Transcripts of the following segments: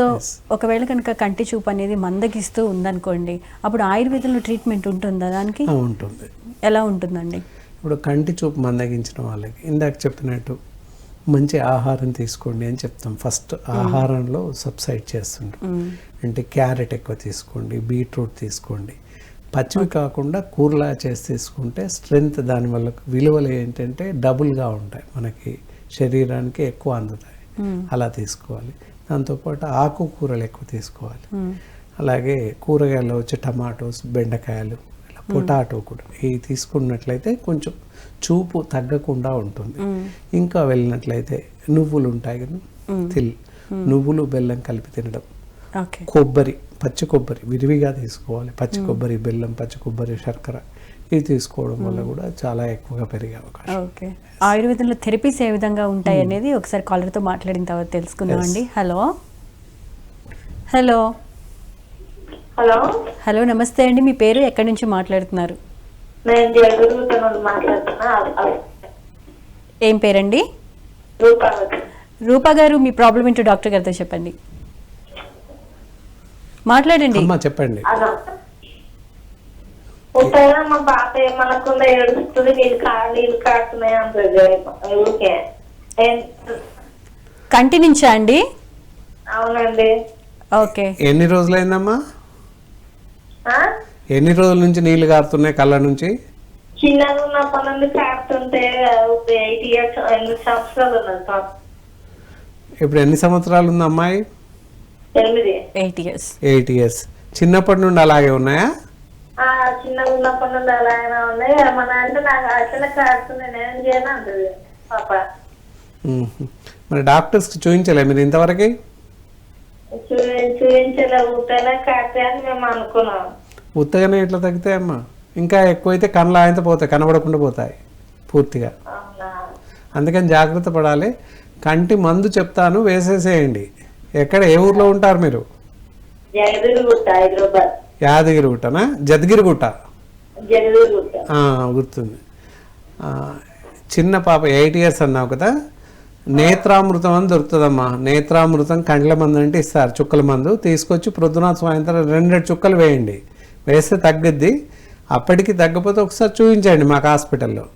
So ఒకవేళ కనుక కంటి చూపు అనేది మందగిస్తూ ఉందనుకోండి అప్పుడు ఆయుర్వేదంలో ట్రీట్మెంట్ ఉంటుందా దానికి? ఉంటుంది. ఎలా ఉంటుందండి? ఇప్పుడు కంటి చూపు మందగించిన వాళ్ళకి ఇందాక చెప్పినట్టు మంచి ఆహారం తీసుకోండి అని చెప్తాం. ఫస్ట్ ఆహారంలో సబ్సైడ్ చేస్తుంటాం అంటే క్యారెట్ ఎక్కువ తీసుకోండి బీట్రూట్ తీసుకోండి. పచ్చివి కాకుండా కూరలా చేసి తీసుకుంటే స్ట్రెంగ్త్ దానివల్ల విలువలు ఏంటంటే డబుల్గా ఉంటాయి. మనకి శరీరానికి ఎక్కువ అందుతాయి. అలా తీసుకోవాలి. దాంతోపాటు ఆకుకూరలు ఎక్కువ తీసుకోవాలి. అలాగే కూరగాయలు వచ్చి టమాటోస్ బెండకాయలు ఇలా పొటాటో కూడా. ఇవి తీసుకున్నట్లయితే కొంచెం చూపు తగ్గకుండా ఉంటుంది. ఇంకా వెళ్ళినట్లయితే నువ్వులు ఉంటాయి కదా తిల్ నువ్వులు బెల్లం కలిపి తినడం. కొబ్బరి. పచ్చి కొబ్బరి విరివిగా తీసుకోవాలి. పచ్చి కొబ్బరి బెల్లం పచ్చి కొబ్బరి శర్కర ఇవి తీసుకోవడం వల్ల కూడా చాలా ఎక్కువగా పెరిగే అవకాశం. ఓకే. ఆయుర్వేదంలో థెరపీస్ ఏ విధంగా ఉంటాయి అనేది ఒకసారి కాలర్తో మాట్లాడిన తర్వాత తెలుసుకుందాం అండి. హలో. హలో. హలో. హలో నమస్తే అండి. మీ పేరు ఎక్కడి నుంచి మాట్లాడుతున్నారు? ఏం పేరండి? రూపా గారు మీ ప్రాబ్లం ఏంటో డాక్టర్ గారితో చెప్పండి. మాట్లాడండి. అమ్మ చెప్పండి. మా పాప ఏమనకుండా ఏడుస్తుంది నీళ్ళు కా నీళ్ళు కాడుతున్నాయి అంటుంది ఊరికే. ఏం- కంటి నుంచా అండి? అవునండి. ఓకే. ఎన్ని రోజులైందమ్మా? ఆ? ఎన్ని రోజుల నుంచి నీళ్ళు కారుతున్నాయి కళ్ళ నుంచి? చిన్నగా ఉన్నప్పటి నుండి కాడుతుంటే ఎయిట్ ఇయర్స్ సంవత్సరాలు ఉన్నది ఇప్పుడు ఎన్ని సంవత్సరాలు ఉంది అమ్మాయి? Eight years. Eight eight years. చిన్నప్పటి నుండి అలాగే ఉన్నాయా? ఆ చిన్నగా ఉన్నప్పటి నుండి అలాగే ఉన్నాయి. మన అంటే నాకు అట్లనే కాడుతుంది నేను చేయను అంటది పాప. మ్మ్. మరి డాక్టర్స్కి చూపించలే మీరు ఇంతవరకు? చూపించలే. అని మేము అనుకున్నాం. ఉత్తగానే ఎట్లా తగ్గితాయి అమ్మా? ఇంకా ఎక్కువైతే కళ్ళ ఆయనతో పోతాయి కనబడకుండా పోతాయి పూర్తిగా. అందుకని జాగ్రత్త పడాలి. కంటి మందు చెప్తాను వేసేసేయండి. ఎక్కడ ఏ ఊర్లో ఉంటారు మీరు? యాదగిరిగుట్టనా జదగిరిగుట్ట గుర్తుంది. ఆ, చిన్న పాప ఎయిట్ ఇయర్స్ అన్నావు కదా? నేత్రామృతం అని దొరుకుతుందమ్మా. నేత్రామృతం కండ్ల మందు అంటే ఇస్తారు చుక్కల మందు. తీసుకొచ్చి ప్రొద్దున సాయంత్రం రెండు రెండు చుక్కలు వేయండి. వేస్తే తగ్గుద్ది. అప్పటికి తగ్గపోతే ఒకసారి చూపించండి మాకు హాస్పిటల్లో.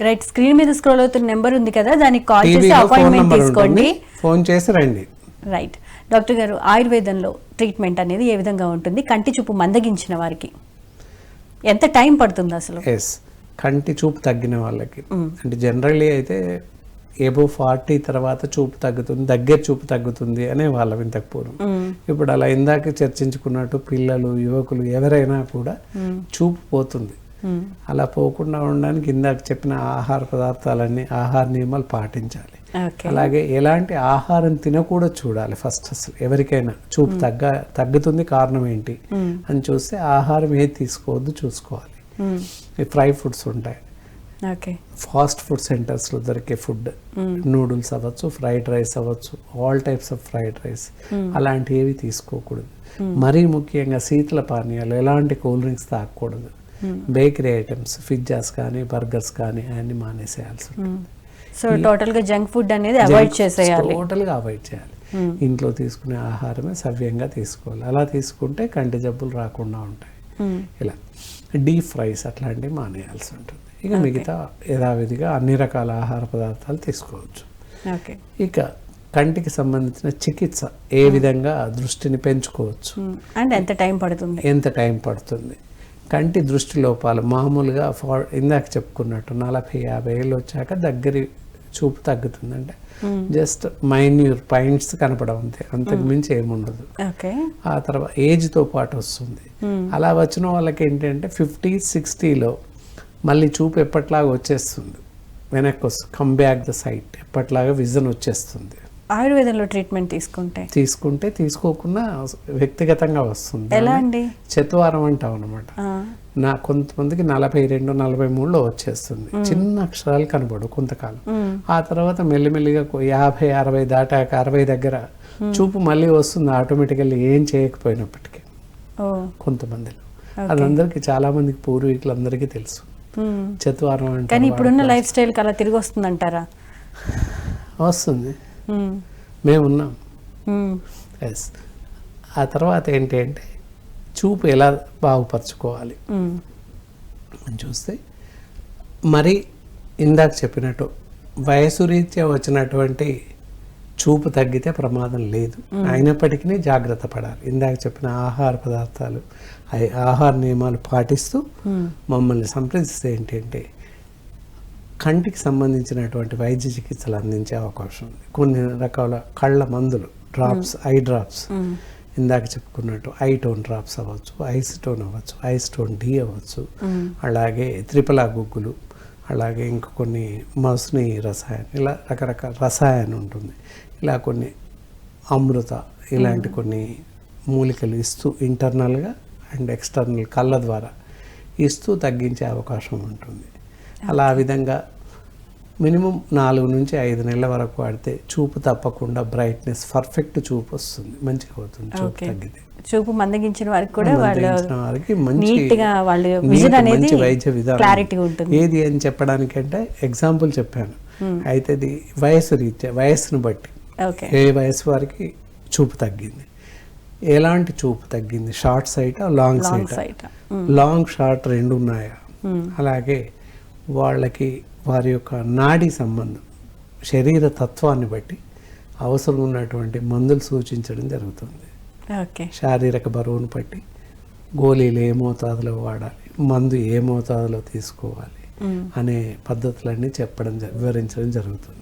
రైట్ స్క్రీన్ మీద స్క్రోల్ అవుతున్న నెంబర్ ఉంది కదా దానికి కాల్ చేసి అపాయింట్మెంట్ నెంబర్ తీసుకోండి. ఫోన్ చేసి రండి. రైట్ డాక్టర్ గారు ఆయుర్వేదంలో ట్రీట్మెంట్ అనేది ఏ విధంగా ఉంటుంది? కంటి చూపు మందగించిన వారికి. ఎంత టైం పడుతుంది అసలు? ఎస్ కంటి చూపు తగ్గిన వాళ్ళకి. అంటే జనరల్లీ అయితే ఏబో ఫార్టీ తర్వాత చూపు తగ్గుతుంది దగ్గర చూపు తగ్గుతుంది అనే వాళ్ళం ఇంతకు పూర్వం. ఇప్పుడు అలా ఇందాక చర్చించుకున్నట్టు పిల్లలు యువకులు ఎవరైనా కూడా చూపు పోతుంది. అలా పోకుండా ఉండడానికి ఇందాక చెప్పిన ఆహార పదార్థాలన్నీ ఆహార నియమాలు పాటించాలి. అలాగే ఎలాంటి ఆహారం తినకూడదు చూడాలి ఫస్ట్ అసలు. ఎవరికైనా చూపు తగ్గ తగ్గుతుంది కారణం ఏంటి? అని చూస్తే ఆహారం ఏది తీసుకోవద్దు చూసుకోవాలి. ఈ ఫ్రై ఫుడ్స్ ఉంటాయి. ఓకే ఫాస్ట్ ఫుడ్ సెంటర్స్లో దొరికే ఫుడ్. నూడిల్స్ అవ్వచ్చు ఫ్రైడ్ రైస్ అవ్వచ్చు all types of fried rice. అలాంటివి తీసుకోకూడదు. మరీ ముఖ్యంగా శీతల పానీయాలు ఎలాంటి కూల్ డ్రింక్స్ తాగకూడదు. బేకరీ ఐటమ్స్ పిజ్జాస్ కానీ బర్గర్స్ కానీ అన్ని మానేసేయాల్సి ఉంటుంది. సో టోటల్గా జంక్ ఫుడ్ అనేది అవాయిడ్ చేసేయాలి. టోటల్గా అవాయిడ్ చేయాలి. ఇంట్లో తీసుకునే ఆహారమే సవ్యంగా తీసుకోవాలి. అలా తీసుకుంటే కంటి జబ్బులు రాకుండా ఉంటాయి. ఇలా. డీప్ ఫ్రైస్ అట్లాంటివి మానేయాల్సి ఉంటుంది. ఇక మిగతా యథావిధిగా అన్ని రకాల ఆహార పదార్థాలు తీసుకోవచ్చు. ఇక కంటికి సంబంధించిన చికిత్స ఏ విధంగా దృష్టిని పెంచుకోవచ్చు? అండ్ ఎంత టైం పడుతుంది? ఎంత టైం పడుతుంది? కంటి దృష్టి లోపాలు మామూలుగా ఫా ఇందాక చెప్పుకున్నట్టు నలభై యాభై ఏళ్ళు వచ్చాక దగ్గరి చూపు తగ్గుతుంది అంటే జస్ట్ మైన్యూర్ పాయింట్స్ కనపడం అంతే. అంతకు మించి ఏముండదు. ఆ తర్వాత ఏజ్తో పాటు వస్తుంది. అలా వచ్చిన వాళ్ళకి ఏంటంటే ఫిఫ్టీ సిక్స్టీలో మళ్ళీ చూపు ఎప్పట్లాగా వచ్చేస్తుంది. వెనక్కి వస్తుంది కమ్ బ్యాక్ ద సైట్ ఎప్పట్లాగా విజన్ వచ్చేస్తుంది. ఆయుర్వేదంలో ట్రీట్మెంట్ తీసుకుంటే? తీసుకుంటే తీసుకోకుండా వ్యక్తిగతంగా వస్తుంది. ఎలా అండి? చతువారం అంటాం అనమాట నా కొంతమందికి నలభై రెండు నలభై మూడులో వచ్చేస్తుంది. చిన్న అక్షరాలు కనబడు కొంతకాలం. ఆ తర్వాత మెల్లిమెల్లిగా యాభై అరవై దాటాక అరవై దగ్గర చూపు మళ్ళీ వస్తుంది ఆటోమేటికల్లీ ఏం చేయకపోయినప్పటికీ. కొంతమందిలో. అది అందరికి చాలా మందికి పూర్వీకులందరికీ తెలుసు. చతువారం అంటే కానీ ఇప్పుడున్న లైఫ్ స్టైల్కి అలా తిరిగి వస్తుందంటారా? వస్తుంది. మ్మ్. ఉన్నాం. ఎస్ ఆ తర్వాత ఏంటి అంటే చూపు ఎలా బాగుపరచుకోవాలి. అని చూస్తే మరి ఇందాక చెప్పినట్టు వయసు రీత్యా వచ్చినటువంటి చూపు తగ్గితే ప్రమాదం లేదు. అయినప్పటికీ జాగ్రత్త పడాలి. ఇందాక చెప్పిన ఆహార పదార్థాలు ఆహార నియమాలు పాటిస్తూ మమ్మల్ని సంప్రదిస్తే ఏంటంటే కంటికి సంబంధించినటువంటి వైద్య చికిత్సలు అందించే అవకాశం ఉంది. కొన్ని రకాల కళ్ళ మందులు డ్రాప్స్ ఐ డ్రాప్స్. ఇందాక చెప్పుకున్నట్టు ఐ టోన్ డ్రాప్స్ అవ్వచ్చు ఐస్ టోన్ అవ్వచ్చు ఐస్ టోన్ డి అవ్వచ్చు. అలాగే త్రిపలా గుగ్గులు అలాగే ఇంక కొన్ని మౌస్ని రసాయనం ఇలా రకరకాల రసాయనం ఉంటుంది. ఇలా కొన్ని అమృత ఇలాంటి కొన్ని మూలికలు ఇస్తూ ఇంటర్నల్గా అండ్ ఎక్స్టర్నల్ కళ్ళ ద్వారా ఇస్తూ తగ్గించే అవకాశం ఉంటుంది. అలా ఆ విధంగా మినిమం నాలుగు నుంచి ఐదు నెలల వరకు వాడితే చూపు తప్పకుండా బ్రైట్నెస్ పర్ఫెక్ట్ చూపు వస్తుంది. మంచిగా అవుతుంది. చూపు తగ్గితే. చూపు మందగించిన వారికి కూడా వారికి మంచి నీట్గా వాళ్ళు విజన్ అనేది వైద్య విధానం. క్లారిటీ ఉంటుంది. ఏది అని చెప్పడానికంటే ఎగ్జాంపుల్ చెప్పాను. అయితే ఇది వయసు రీత్యా వయస్సును బట్టి. ఓకే. ఏ వయసు వారికి చూపు తగ్గింది? ఎలాంటి చూపు తగ్గింది? Short sight long sight long short రెండు ఉన్నాయా? అలాగే వాళ్ళకి వారి యొక్క నాడీ సంబంధం శరీర తత్వాన్ని బట్టి అవసరం ఉన్నటువంటి మందులు సూచించడం జరుగుతుంది. ఓకే. శారీరక బరువును బట్టి గోళీలు ఏ మోతాదులో వాడాలి మందు ఏ మోతాదులో తీసుకోవాలి అనే పద్ధతులన్నీ చెప్పడం వివరించడం జరుగుతుంది.